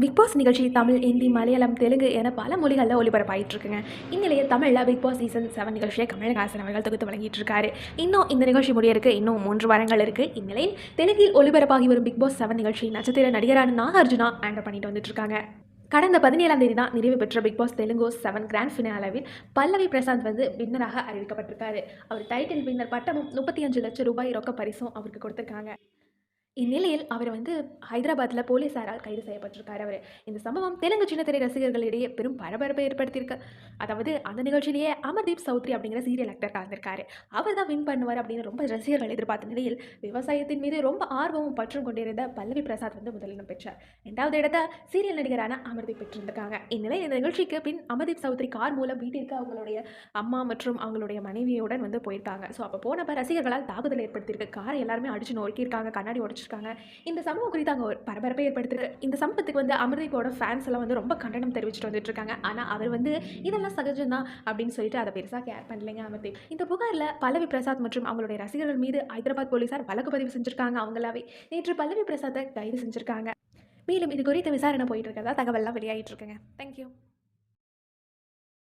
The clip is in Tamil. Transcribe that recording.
பிக் பாஸ் நிகழ்ச்சி தமிழ் ஹிந்தி மலையாளம் தெலுங்கு என பல மொழிகளில் ஒளிபரப்பாயிட்டு இருக்குங்க இந்நிலையில் தமிழில் பிக் பாஸ் சீசன் செவன் நிகழ்ச்சியை கமலஹாசன் அவர்கள் தொகுத்து வழங்கிட்டு இருக்காரு இன்னும் இந்த நிகழ்ச்சி முடியறதுக்கு இன்னும் மூன்று வாரங்கள் இருக்கு. இந்நிலையில் தெலுங்கில் ஒளிபரப்பாகி வரும் பிக் பாஸ் செவன் நிகழ்ச்சி நட்சத்திர நடிகரான நாகார்ஜுனா ஆண்டர் பண்ணிட்டு வந்துட்டு இருக்காங்க கடந்த பதினேழாம் தேதி தான் நிறைவு பெற்ற big boss Telugu seven grand ஃபினாலாவில் Pallavi Prashanth வந்து வின்னராக அறிவிக்கப்பட்டிருக்காரு. அவர் டைட்டில் வின்னர் பட்டமும் முப்பத்தி அஞ்சு லட்சம் ரூபாய் ரொக்க பரிசும் அவருக்கு கொடுத்துருக்காங்க. இந்நிலையில் அவர் வந்து ஹைதராபாத்தில் போலீஸாரால் கைது செய்யப்பட்டிருக்கார் அவர். இந்த சம்பவம் தெலுங்கு சின்னத்திரை ரசிகர்களிடையே பெரும் பரபரப்பை ஏற்படுத்தியிருக்கு. அதாவது அந்த நிகழ்ச்சியிலேயே அமர்தீப் சௌத்ரி அப்படிங்கிற சீரியல் ஆக்டர் கலந்திருக்காரு. அவர் தான் வின் பண்ணுவார் அப்படின்னு ரொம்ப ரசிகர்கள் எதிர்பார்த்த நிலையில் விவசாயத்தின் மீது ரொம்ப ஆர்வமும் பற்றும் கொண்டிருந்த பல்லவி பிரசாத் வந்து முதலிடம் பெற்றார். ரெண்டாவது இடத்த சீரியல் நடிகரான அமர்தீப் பெற்றிருந்திருக்காங்க. இந்நிலையில் இந்த நிகழ்ச்சிக்கு பின் அமர்தீப் சௌத்ரி கார் மூலம் வீட்டிற்கு அவங்களுடைய அம்மா மற்றும் அவங்களுடைய மனைவியுடன் வந்து போயிருக்காங்க. ஸோ அப்போ போனப்ப ரசிகர்களால் தாக்குதல் ஏற்படுத்தியிருக்கு. காரை எல்லாருமே அடிச்சு நொறுக்கியிருக்காங்க. கண்ணாடி உடைச்சிருக்காங்க இந்த சம்பவம் குறித்து அங்கே ஒரு பரபரப்பை ஏற்படுத்திருக்கு. இந்த சம்பவத்துக்கு வந்து அமிர்தீப்போட ஃபேன்ஸ் எல்லாம் வந்து ரொம்ப கண்டனம் தெரிவிச்சுட்டு வந்துட்டு இருக்காங்க. ஆனால் அவர் வந்து இதெல்லாம் சகஜம் தான் அப்படின்னு சொல்லிட்டு அதை பெருசாக கேர் பண்ணலைங்க அமிர்தீப். இந்த புகாரில் பல்லவி பிரசாத் மற்றும் அவங்களுடைய ரசிகர்கள் மீது ஹைதராபாத் போலீசார் வழக்கு பதிவு செஞ்சுருக்காங்க அவங்களாவே. நேற்று பல்லவி பிரசாத்தை கைது செஞ்சுருக்காங்க. மேலும் இது குறித்த விசாரணை போயிட்டு இருக்கதா தகவல்லாம் வெளியாகிட்டு இருக்குங்க. தேங்க்யூ